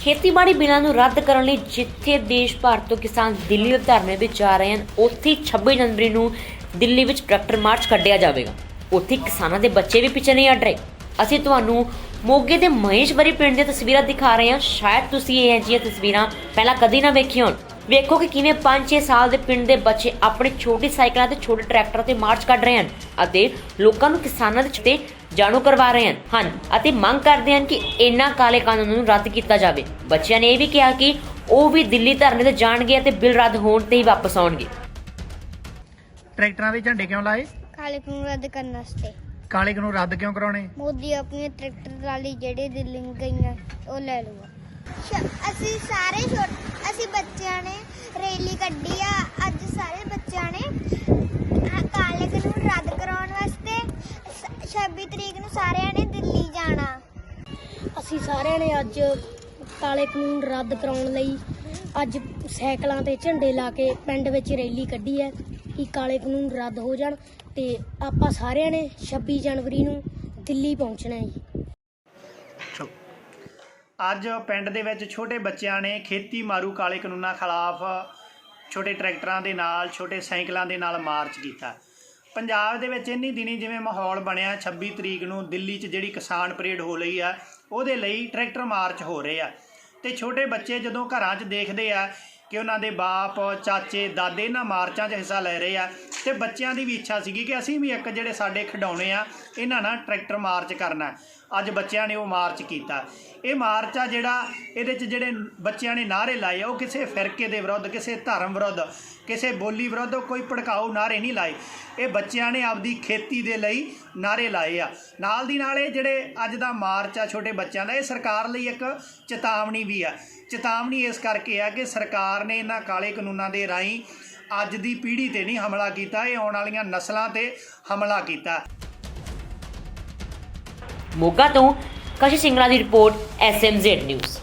ਖੇਤੀਬਾੜੀ ਬਿੱਲਾਂ ਨੂੰ ਰੱਦ ਕਰਨ ਲਈ ਜਿੱਥੇ ਦੇਸ਼ ਭਰ ਤੋਂ ਕਿਸਾਨ ਦਿੱਲੀ ਦੇ ਧਰਨੇ ਵਿੱਚ ਜਾ ਰਹੇ ਹਨ, ਉੱਥੇ ਹੀ 26 ਜਨਵਰੀ ਨੂੰ ਦਿੱਲੀ ਵਿੱਚ ਟਰੈਕਟਰ ਮਾਰਚ ਕੱਢਿਆ ਜਾਵੇਗਾ। ਉੱਥੇ ਕਿਸਾਨਾਂ ਦੇ ਬੱਚੇ ਵੀ ਪਿੱਛੇ ਨਹੀਂ ਹਟ ਰਹੇ। ਅਸੀਂ ਤੁਹਾਨੂੰ ਮੋਗੇ ਦੇ ਮਹੇਸ਼ਵਰੀ ਪਿੰਡ ਦੀਆਂ ਤਸਵੀਰਾਂ ਦਿਖਾ ਰਹੇ ਹਾਂ। ਸ਼ਾਇਦ ਤੁਸੀਂ ਇਹ ਜਿਹੀਆਂ ਤਸਵੀਰਾਂ ਪਹਿਲਾਂ ਕਦੀ ਨਾ ਵੇਖੀਆਂ ਹੋਣ। ਵੇਖੋ ਕਿ ਕਿਵੇਂ 5-6 ਸਾਲ ਦੇ ਪਿੰਡ ਦੇ ਬੱਚੇ ਆਪਣੇ ਛੋਟੀ ਸਾਈਕਲਾਂ ਤੇ ਛੋਟੇ ਟਰੈਕਟਰਾਂ ਤੇ ਮਾਰਚ ਕੱਢ ਰਹੇ ਹਨ ਅਤੇ ਲੋਕਾਂ ਨੂੰ ਕਿਸਾਨਾਂ ਦੇ ਤੇ ਜਾਣੂ ਕਰਵਾ ਰਹੇ ਹਨ ਹਨ ਅਤੇ ਮੰਗ ਕਰਦੇ ਹਨ ਕਿ ਇਹਨਾਂ ਕਾਲੇ ਕਾਨੂੰਨ ਨੂੰ ਰੱਦ ਕੀਤਾ ਜਾਵੇ। ਬੱਚਿਆਂ ਨੇ ਇਹ ਵੀ ਕਿਹਾ ਕਿ ਉਹ ਵੀ ਦਿੱਲੀ ਧਰਨੇ ਤੇ ਜਾਣਗੇ ਅਤੇ ਬਿੱਲ ਰੱਦ ਹੋਣ ਤੇ ਹੀ ਵਾਪਸ ਆਉਣਗੇ। ਟਰੈਕਟਰਾਂ ਦੇ ਝੰਡੇ ਕਿਉਂ ਲਾਏ? ਕਾਲੇ ਕਾਨੂੰਨ ਰੱਦ ਕਰਨ ਵਾਸਤੇ। ਕਾਲੇ ਕਾਨੂੰਨ ਰੱਦ ਕਿਉਂ ਕਰਾਉਣੇ? ਮੋਦੀ ਆਪਣੀ ਟਰੈਕਟਰ ਟਰਾਲੀ ਜਿਹੜੇ ਦਿੱਲੀ ਨੂੰ ਗਈਆਂ ਉਹ ਲੈ ਲੂਗਾ ਅਸੀਂ ਸਾਰੇ ਛੋਟ ਅਸੀਂ ਬੱਚਿਆਂ ਨੇ ਰੈਲੀ ਕੱਢੀ ਆ, ਅੱਜ ਸਾਰੇ ਬੱਚਿਆਂ ਨੇ ਕਾਲੇ ਕਾਨੂੰਨ ਰੱਦ ਕਰਾਉਣ ਵਾਸਤੇ 26 ਤਰੀਕ ਨੂੰ ਸਾਰਿਆਂ ਨੇ ਦਿੱਲੀ ਜਾਣਾ। ਅਸੀਂ ਸਾਰਿਆਂ ਨੇ ਅੱਜ ਕਾਲੇ ਕਾਨੂੰਨ ਰੱਦ ਕਰਾਉਣ ਲਈ ਅੱਜ ਸਾਈਕਲਾਂ ਤੇ ਝੰਡੇ ਲਾ ਕੇ ਪਿੰਡ ਵਿੱਚ ਰੈਲੀ ਕੱਢੀ ਹੈ ਕਿ ਕਾਲੇ ਕਾਨੂੰਨ ਰੱਦ ਹੋ ਜਾਣ ਤੇ ਆਪਾਂ ਸਾਰਿਆਂ ਨੇ 26 ਜਨਵਰੀ ਨੂੰ ਦਿੱਲੀ ਪਹੁੰਚਣਾ ਹੈ ਜੀ। ਅੱਜ ਪਿੰਡ ਦੇ ਵਿੱਚ ਛੋਟੇ ਬੱਚਿਆਂ ਨੇ ਖੇਤੀ ਮਾਰੂ ਕਾਲੇ ਕਾਨੂੰਨਾਂ ਖਿਲਾਫ ਛੋਟੇ ਟਰੈਕਟਰਾਂ ਦੇ ਨਾਲ, ਛੋਟੇ ਸਾਈਕਲਾਂ ਦੇ ਨਾਲ ਮਾਰਚ ਕੀਤਾ। ਪੰਜਾਬ ਦੇ ਵਿੱਚ ਇੰਨੀ ਦਿਨੀ ਜਿਵੇਂ ਮਾਹੌਲ ਬਣਿਆ 26 ਤਰੀਕ ਨੂੰ ਦਿੱਲੀ 'ਚ ਜਿਹੜੀ ਕਿਸਾਨ ਪਰੇਡ ਹੋ ਰਹੀ ਆ, ਉਹਦੇ ਲਈ ਟਰੈਕਟਰ ਮਾਰਚ ਹੋ ਰਹੇ ਆ। ਤੇ ਛੋਟੇ ਬੱਚੇ ਜਦੋਂ ਘਰਾਂ 'ਚ ਦੇਖਦੇ ਆ ਕਿ ਉਹਨਾਂ ਦੇ ਬਾਪ, ਚਾਚੇ, ਦਾਦੇ ਇਹਨਾਂ ਮਾਰਚਾਂ 'ਚ ਹਿੱਸਾ ਲੈ ਰਹੇ ਆ ਤੇ ਬੱਚਿਆਂ ਦੀ ਵੀ ਇੱਛਾ ਸੀਗੀ ਕਿ ਅਸੀਂ ਵੀ ਇੱਕ ਜਿਹੜੇ ਸਾਡੇ ਖਿਡੌਣੇ ਆ, ਇਹਨਾਂ ਨਾਲ ਟਰੈਕਟਰ ਮਾਰਚ ਕਰਨਾ ਅੱਜ ਬੱਚਿਆਂ ਨੇ ਉਹ ਮਾਰਚ ਕੀਤਾ। ਇਹ ਮਾਰਚ ਆ ਜਿਹੜਾ ਇਹਦੇ 'ਚ ਜਿਹੜੇ ਬੱਚਿਆਂ ਨੇ ਨਾਅਰੇ ਲਾਏ ਆ, ਉਹ ਕਿਸੇ ਫਿਰਕੇ ਦੇ ਵਿਰੁੱਧ, ਕਿਸੇ ਧਰਮ ਵਿਰੁੱਧ, ਕਿਸੇ ਬੋਲੀ ਵਿਰੁੱਧ ਕੋਈ ਭੜਕਾਊ ਨਾਅਰੇ ਨਹੀਂ ਲਾਏ। ਇਹ ਬੱਚਿਆਂ ਨੇ ਆਪਦੀ ਖੇਤੀ ਦੇ ਲਈ ਨਾਅਰੇ ਲਾਏ ਆ। ਨਾਲ ਦੀ ਨਾਲ ਇਹ ਜਿਹੜੇ ਅੱਜ ਦਾ ਮਾਰਚ ਆ ਛੋਟੇ ਬੱਚਿਆਂ ਦਾ, ਇਹ ਸਰਕਾਰ ਲਈ ਇੱਕ ਚੇਤਾਵਨੀ ਵੀ ਆ। ਚੇਤਾਵਨੀ ਇਸ ਕਰਕੇ ਆ ਕਿ ਸਰਕਾਰ ਨੇ ਇਹਨਾਂ ਕਾਲੇ ਕਾਨੂੰਨਾਂ ਦੇ ਰਾਹੀਂ ਅੱਜ ਦੀ ਪੀੜ੍ਹੀ ਤੇ ਨਹੀਂ ਹਮਲਾ ਕੀਤਾ, ਇਹ ਆਉਣ ਵਾਲੀਆਂ ਨਸਲਾਂ ਤੇ ਹਮਲਾ ਕੀਤਾ। ਮੋਗਾ ਤੋਂ ਕਸ਼ੀ ਸਿੰਗਲਾ ਦੀ ਰਿਪੋਰਟ ਐਸਐਮਜ਼ੈਡ ਨਿਊਜ਼